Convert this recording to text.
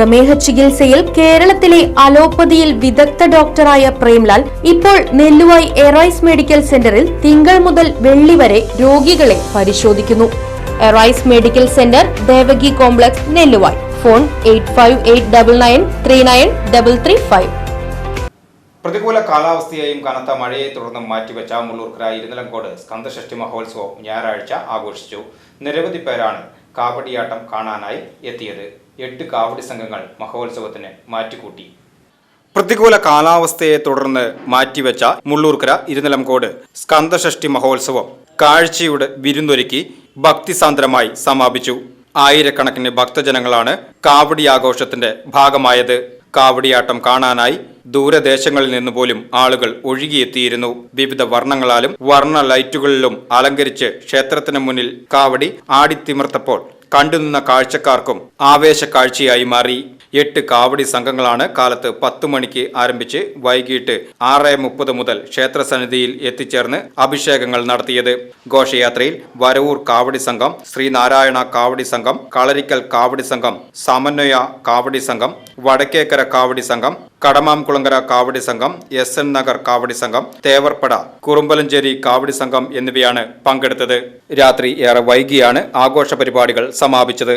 പ്രമേഹ ചികിത്സയിൽ കേരളത്തിലെ അലോപ്പതിയിൽ വിദഗ്ധ ഡോക്ടറായ പ്രേംലാൽ ഇപ്പോൾ നെല്ലുവായി എറൈസ് മെഡിക്കൽ സെന്ററിൽ തിങ്കൾ മുതൽ വെള്ളി വരെ രോഗികളെ പരിശോധിക്കുന്നു. Arise medical centre Devaki complex Nelluvayi. Phone eight പ്രതികൂല കാലാവസ്ഥയെയും കനത്ത മഴയെ തുടർന്ന് മാറ്റിവെച്ച മുള്ളൂർക്കര ഇരുനിലങ്കോട് സ്കന്ദഷഷ്ടി മഹോത്സവം ഞായറാഴ്ച ആഘോഷിച്ചു. നിരവധി പേരാണ് കാവടിയാട്ടം കാണാനായി എത്തിയത്. എട്ട് കാവടി സംഘങ്ങൾ മഹോത്സവത്തിന് മാറ്റിക്കൂട്ടി പ്രതികൂല കാലാവസ്ഥയെ തുടർന്ന് മാറ്റിവെച്ച മുള്ളൂർക്കര ഇരുനിലംകോട് സ്കന്ദഷഷ്ടി മഹോത്സവം കാഴ്ചയുടെ വിരുന്നൊരുക്കി ഭക്തിസാന്ദ്രമായി സമാപിച്ചു. ആയിരക്കണക്കിന് ഭക്തജനങ്ങളാണ് കാവടി ആഘോഷത്തിന്റെ ഭാഗമായത്. കാവടിയാട്ടം കാണാനായി ദൂരദേശങ്ങളിൽ നിന്ന് പോലും ആളുകൾ ഒഴുകിയെത്തിയിരുന്നു. വിവിധ വർണങ്ങളാലും വർണ ലൈറ്റുകളിലും അലങ്കരിച്ച് ക്ഷേത്രത്തിന് മുന്നിൽ കാവടി ആടിത്തിമിർത്തപ്പോൾ കണ്ടുനിന്ന കാഴ്ചക്കാർക്കും ആവേശ കാഴ്ചയായി മാറി. എട്ട് കാവടി സംഘങ്ങളാണ് കാലത്ത് പത്തു മണിക്ക് ആരംഭിച്ച് വൈകിട്ട് ആറ് മുപ്പത് മുതൽ ക്ഷേത്രസന്നിധിയിൽ എത്തിച്ചേർന്ന് അഭിഷേകങ്ങൾ നടത്തിയത്. ഘോഷയാത്രയിൽ വരവൂർ കാവടി സംഘം ശ്രീനാരായണ കാവടി സംഘം കളരിക്കൽ കാവടി സംഘം സമന്വയ കാവടി സംഘം വടക്കേക്കര കാവടി സംഘം കടമാംകുളങ്കര കാവടി സംഘം എസ് എൻ നഗർ കാവടി സംഘം തേവർപ്പട കുറുമ്പലഞ്ചേരി കാവടി സംഘം എന്നിവയാണ് പങ്കെടുത്തത്. രാത്രി ഏറെ വൈകിയാണ് ആഘോഷ പരിപാടികൾ സമാപിച്ചത്.